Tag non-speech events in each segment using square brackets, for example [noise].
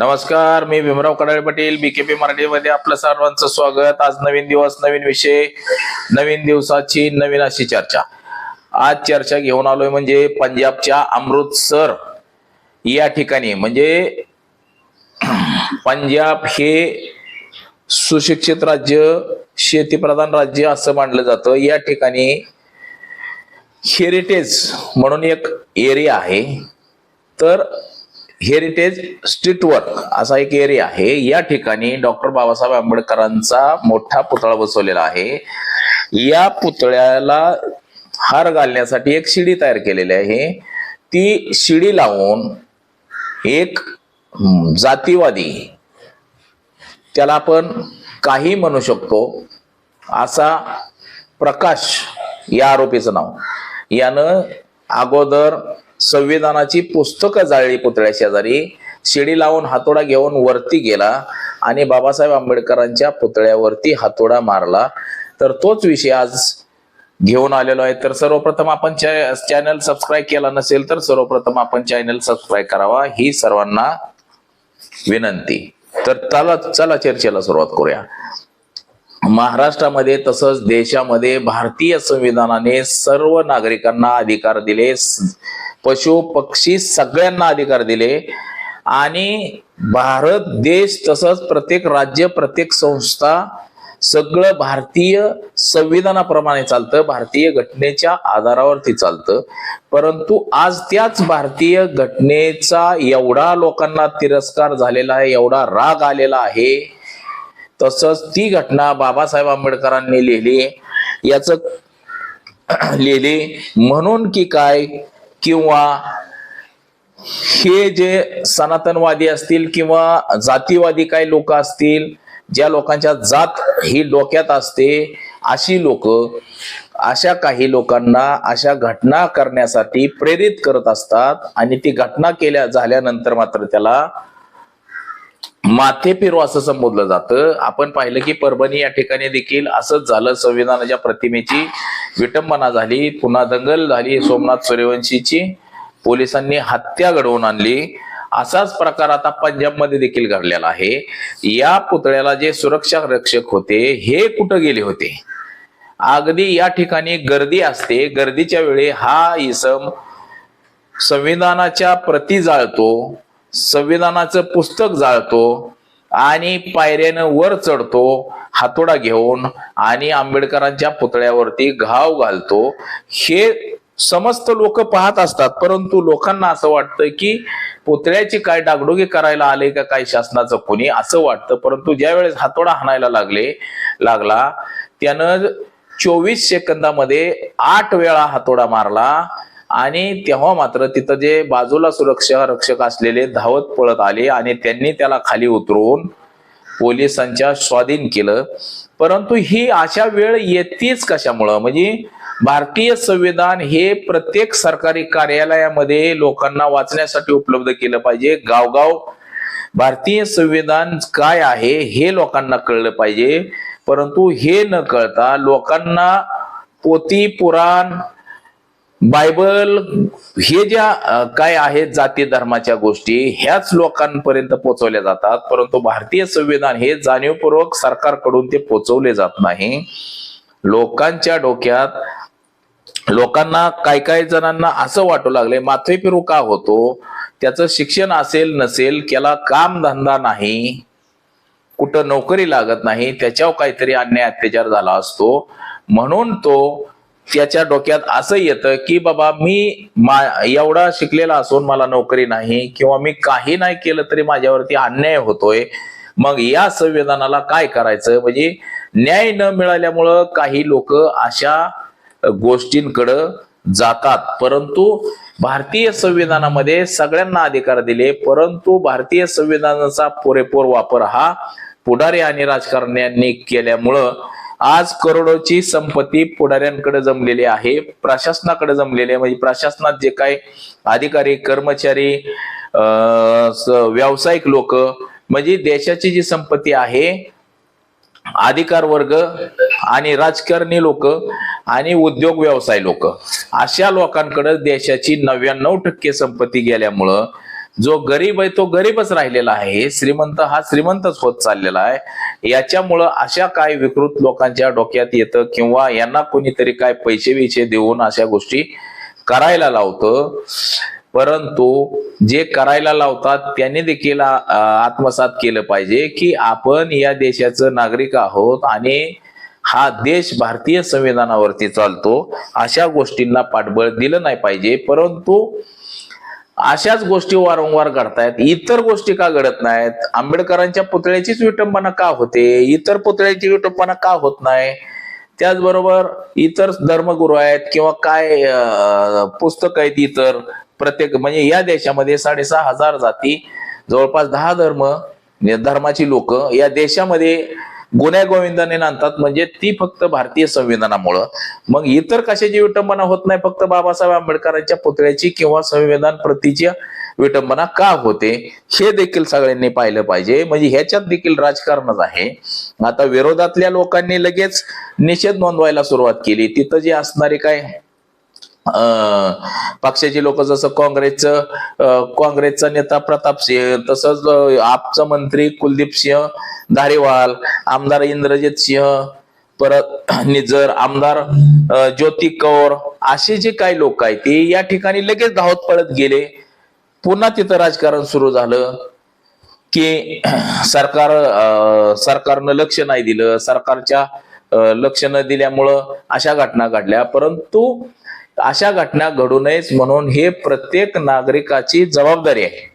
नमस्कार मी भीमराव कडाळे पाटील बीकेपी मराठीमध्ये आपलं सर्वांचं स्वागत. आज नवीन दिवस नवीन विषय नवीन दिवसाची नवीन अशी चर्चा. आज चर्चा घेऊन आलोय म्हणजे पंजाबच्या अमृतसर या ठिकाणी. म्हणजे पंजाब हे सुशिक्षित राज्य शेतीप्रधान राज्य असं मानलं जातं. या ठिकाणी हेरिटेज म्हणून एक एरिया आहे. तर हेरिटेज स्ट्रीटवर असा एक एरिया आहे. या ठिकाणी डॉक्टर बाबासाहेब आंबेडकरांचा मोठा पुतळा बसवलेला आहे. या पुतळ्याला हार घालण्यासाठी एक शिडी तयार केलेली आहे. ती शिडी लावून एक जातीवादी त्याला आपण काही म्हणू शकतो असा प्रकाश या आरोपीचं नाव. यानं अगोदर संविधानाची पुस्तकं जाळली पुतळ्या शेजारी. शिडी लावून हातोडा घेऊन वरती गेला आणि बाबासाहेब आंबेडकरांच्या पुतळ्यावरती हातोडा मारला. तर तोच विषय आज घेऊन आलेलो आहे. तर सर्वप्रथम आपण चॅनल सबस्क्राईब केला नसेल तर सर्वप्रथम आपण चॅनल सबस्क्राईब करावा. ही सर्वांना विनंती. तर चला चला चर्चेला सुरुवात करूया. महाराष्ट्रामध्ये तसंच देशामध्ये भारतीय संविधानाने सर्व नागरिकांना अधिकार दिले. पशु पक्षी सगळ्यांना अधिकार दिले. आणि भारत देश तसंच प्रत्येक राज्य प्रत्येक संस्था सगळं भारतीय संविधानाप्रमाणे चालतं. भारतीय घटनेच्या आधारावरती चालतं. परंतु आज त्याच भारतीय घटनेचा एवढा लोकांना तिरस्कार झालेला आहे एवढा राग आलेला आहे. तसंच ती घटना बाबासाहेब आंबेडकरांनी लिहिली. याच [clears throat] लिहिली म्हणून की काय? किंवा हे जे सनातनवादी असतील किंवा जातीवादी काही लोक असतील ज्या लोकांच्या जात ही डोक्यात असते अशी लोक अशा काही लोकांना अशा घटना करण्यासाठी प्रेरित करत असतात आणि ती घटना केल्या झाल्यानंतर मात्र त्याला माथे फिरवा असं संबोधलं जातं. आपण पाहिलं की परभणी या ठिकाणी देखील असंच झालं. संविधानाच्या प्रतिमेची विटंबना झाली. पुन्हा दंगल झाली. सोमनाथ सूर्यवंशीची पोलिसांनी हत्या घडवून आणली. असाच प्रकार आता पंजाबमध्ये देखील घडलेला आहे. या पुतळ्याला जे सुरक्षा रक्षक होते हे कुठं गेले होते? अगदी या ठिकाणी गर्दी असते. गर्दीच्या वेळी हा इसम संविधानाच्या प्रती जाळतो. संविधानाचं पुस्तक जाळतो आणि पायऱ्यानं वर चढतो हातोडा घेऊन आणि आंबेडकरांच्या पुतळ्यावरती घाव घालतो. हे समस्त लोक पाहत असतात परंतु लोकांना असं वाटतं की पुतळ्याची काय डागडुगी करायला आले का काय शासनाचं कोणी असं वाटतं. परंतु ज्या वेळेस हातोडा हाणायला लागले लागला त्यानं चोवीस सेकंदामध्ये आठ वेळा हातोडा मारला. आणि तेव्हा मात्र तिथं जे बाजूला सुरक्षा रक्षक असलेले धावत पळत आले आणि त्यांनी त्याला खाली उतरवून पोलिसांच्या स्वाधीन केलं. परंतु ही अशा वेळ येतेच कशामुळं? म्हणजे भारतीय संविधान हे प्रत्येक सरकारी कार्यालयामध्ये लोकांना वाचण्यासाठी उपलब्ध केलं पाहिजे. गावगाव भारतीय संविधान काय आहे हे लोकांना कळलं पाहिजे. परंतु हे न कळता लोकांना पोती पुराण बायबल हे ज्या काय आहेत जाती धर्माच्या गोष्टी ह्याच लोकांपर्यंत पोहोचवल्या जातात. परंतु भारतीय संविधान हे जाणीवपूर्वक सरकारकडून ते पोचवले जात नाही. लोकांच्या डोक्यात लोकांना काय काय जणांना असं वाटू लागले माथे फिरू का होतो? त्याचं शिक्षण असेल नसेल त्याला काम धंदा नाही कुठं नोकरी लागत नाही त्याच्यावर काहीतरी अन्याय अत्याचार झाला असतो. म्हणून तो त्याच्या डोक्यात असं येतं की बाबा मी मा एवढा शिकलेला असून मला नोकरी नाही किंवा मी काही नाही केलं तरी माझ्यावरती अन्याय होतोय. मग या संविधानाला काय करायचं? म्हणजे न्याय न मिळाल्यामुळं काही लोक अशा गोष्टींकडं जातात. परंतु भारतीय संविधानामध्ये सगळ्यांना अधिकार दिले परंतु भारतीय संविधानाचा पुरेपूर वापर हा पुढारी आणि राजकारण्यांनी केल्यामुळं आज करोडोची संपत्ती पुढाऱ्यांकडे जमलेली आहे. प्रशासनाकडे जमलेली आहे. म्हणजे प्रशासनात जे काही अधिकारी कर्मचारी अं, व्यावसायिक लोक म्हणजे देशाची जी संपत्ती आहे अधिकार वर्ग आणि राजकारणी लोक आणि उद्योग व्यवसाय लोक अशा लोकांकडे देशाची नव्याण्णव टक्के संपत्ती गेल्यामुळं जो गरीब आहे तो गरीबच राहिलेला आहे. श्रीमंत हा श्रीमंतच होत चाललेला आहे. याच्यामुळं अशा काय विकृत लोकांच्या डोक्यात येतं किंवा यांना कोणीतरी काय पैसे बिचे देऊन अशा गोष्टी करायला लावतं. परंतु जे करायला लावतात त्यांनी देखील आत्मसात केलं पाहिजे की आपण या देशाचं नागरिक आहोत आणि हा देश भारतीय संविधानावरती चालतो. अशा गोष्टींना पाठबळ दिलं नाही पाहिजे. परंतु अशाच गोष्टी वारंवार घडतायत. इतर गोष्टी का घडत नाहीत? आंबेडकरांच्या पुतळ्याचीच विटंबना का होते? इतर पुतळ्याची विटंबना का होत नाही? त्याचबरोबर इतर धर्मगुरू आहेत किंवा काय पुस्तक आहेत इतर प्रत्येक म्हणजे या देशामध्ये साडेसहा हजार जाती जवळपास दहा धर्म धर्माची लोक या देशामध्ये गुन्ह्या गोविंदाने नांदतात म्हणजे ती फक्त भारतीय संविधानामुळं. मग इतर कशाची विटंबना होत नाही फक्त बाबासाहेब आंबेडकरांच्या पुतळ्याची किंवा संविधान प्रतीची विटंबना का होते? हे देखील सगळ्यांनी पाहिलं पाहिजे. म्हणजे ह्याच्यात देखील राजकारणच आहे. आता विरोधातल्या लोकांनी लगेच निषेध नोंदवायला सुरुवात केली. तिथं जे असणारे काय पक्षाचे लोक जसं काँग्रेसचं काँग्रेसचा नेता प्रताप सिंह तसंच आपचं आपचा मंत्री कुलदीप सिंह धारीवाल आमदार इंद्रजित सिंह परत निजर आमदार ज्योती कौर असे जे काही लोक आहेत ते या ठिकाणी लगेच धावत पळत गेले. पुन्हा तिथं राजकारण सुरू झालं की सरकार अं, सरकारनं लक्ष नाही दिलं सरकारच्या लक्ष न दिल्यामुळं अशा घटना घडल्या. परंतु अशा घटना घडू नयेच म्हणून हे प्रत्येक नागरिकाची जबाबदारी आहे.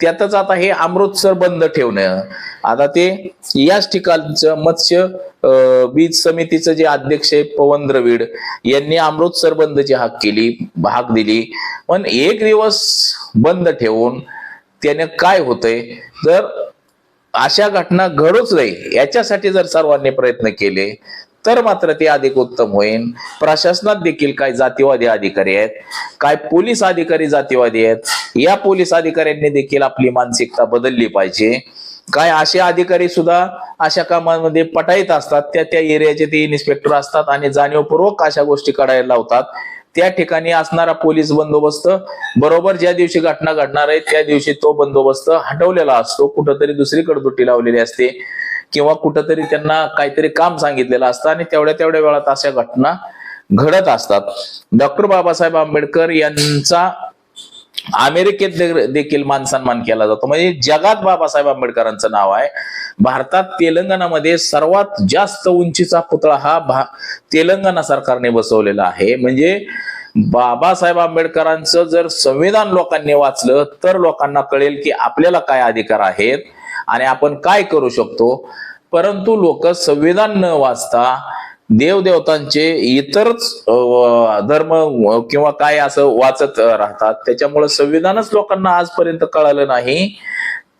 त्यातच आता हे अमृतसर बंद ठेवणं आता ते याच ठिकाणचं मत्स्य बीज समितीचं जे अध्यक्ष आहे पवन द्रविड यांनी अमृतसर बंदची हाक केली हाक दिली. पण एक दिवस बंद ठेवून त्याने काय होतंय? तर अशा घटना घडूच नाही याच्यासाठी जर सर्वांनी प्रयत्न केले तर मात्र ते अधिक उत्तम होईल प्रशासनात देखील काय जातीवादी अधिकारी आहेत. काय पोलीस अधिकारी जातीवादी आहेत. या पोलीस अधिकाऱ्यांनी देखील आपली मानसिकता बदलली पाहिजे. काय असे अधिकारी सुद्धा अशा कामांमध्ये पटाईत असतात. त्या त्या एरियाचे ते इन्स्पेक्टर असतात आणि जाणीवपूर्वक अशा गोष्टी काढायला लावतात. त्या ठिकाणी असणारा पोलीस बंदोबस्त बरोबर ज्या दिवशी घटना घडणार आहे त्या दिवशी तो बंदोबस्त हटवलेला असतो. कुठंतरी दुसरीकडे दुट्टी लावलेली असते. किंवा कुठंतरी त्यांना काहीतरी काम सांगितलेलं असतं आणि तेवढ्या तेवढ्या वेळात अशा घटना घडत असतात. डॉक्टर बाबासाहेब आंबेडकर यांचा अमेरिकेत देखील मान सन्मान केला जातो. म्हणजे जगात बाबासाहेब आंबेडकरांचं नाव आहे. भारतात तेलंगणामध्ये सर्वात जास्त उंचीचा पुतळा हा भा तेलंगणा सरकारने बसवलेला आहे. म्हणजे बाबासाहेब आंबेडकरांचं जर संविधान लोकांनी वाचलं तर लोकांना कळेल की आपल्याला काय अधिकार आहेत. आणि आपण काय करू शकतो? परंतु लोक संविधान न वाचता देवदेवतांचे इतरच धर्म किंवा काय असं वाचत राहतात. त्याच्यामुळे संविधानच लोकांना आजपर्यंत कळालं नाही.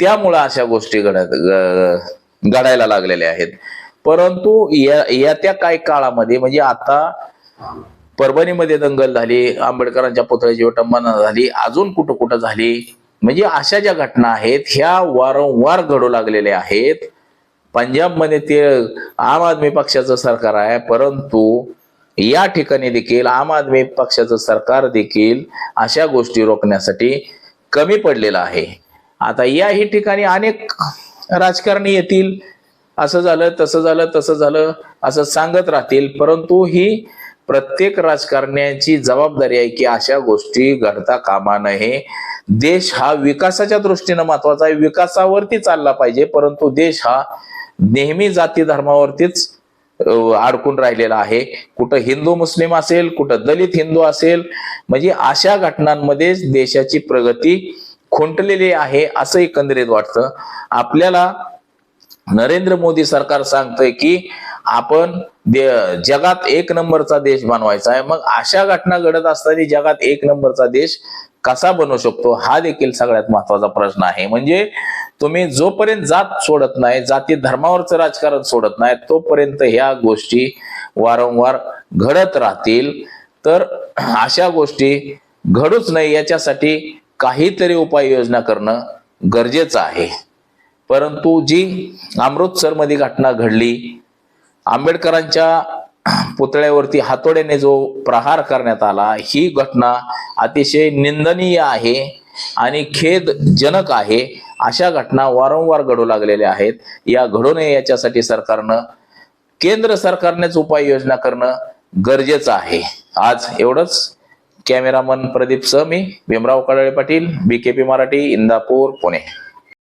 त्यामुळं अशा गोष्टी घडत ग- घडायला लागलेल्या आहेत. परंतु या त्या काही काळामध्ये म्हणजे आता परभणीमध्ये दंगल झाली आंबेडकरांच्या पुतळ्याची विटंबना झाली अजून कुठं कुठं झाली म्हणजे अशा ज्या घटना आहेत ह्या वारंवार घडू लागलेल्या आहेत. पंजाबमध्ये ते आम आदमी पक्षाचं सरकार आहे परंतु या ठिकाणी देखील आम आदमी पक्षाचं सरकार देखील अशा गोष्टी रोखण्यासाठी कमी पडलेलं आहे. आता याही ठिकाणी अनेक राजकारणी येतील. असं झालं तसं झालं तसं झालं असं सांगत राहतील. परंतु ही प्रत्येक राजकारण्याची जबाबदारी आहे की अशा गोष्टी घडता कामा नये. देश हा विकासाच्या दृष्टीनं महत्त्वाचा आहे. विकासावरती चालला पाहिजे परंतु देश हा नेहमी जाती धर्मावरतीच अडकून राहिलेला आहे. कुठं हिंदू मुस्लिम असेल कुठं दलित हिंदू असेल म्हणजे अशा घटनांमध्येच देशाची प्रगती खुंटलेली आहे असं एकंदरीत वाटतं. आपल्याला नरेंद्र मोदी सरकार सांगतंय की आपण दे- जगात एक नंबरचा देश बनवायचा आहे. मग अशा घटना घडत असताना जगात एक नंबरचा देश कसा बनवू शकतो? हा देखील सगळ्यात महत्त्वाचा प्रश्न आहे. म्हणजे तुम्ही जोपर्यंत जात सोडत नाही जाती धर्मावरचं राजकारण सोडत नाही तोपर्यंत ह्या गोष्टी वारंवार घडत राहतील. तर अशा गोष्टी घडूच नाही याच्यासाठी काहीतरी उपाययोजना करणं गरजेचं आहे. परंतु जी अमृतसरमध्ये घटना घडली आंबेडकरांच्या पुतळ्यावरती हातोड्याने जो प्रहार करण्यात आला ही घटना अतिशय निंदनीय आहे आणि खेदजनक आहे. अशा घटना वारंवार घडू लागलेल्या आहेत. या घडू नये याच्यासाठी सरकारनं केंद्र सरकारनेच उपाययोजना करणं गरजेचं आहे. आज एवढंच. कॅमेरामन प्रदीप स मी भीमराव कडाळे पाटील बीकेपी मराठी इंदापूर पुणे.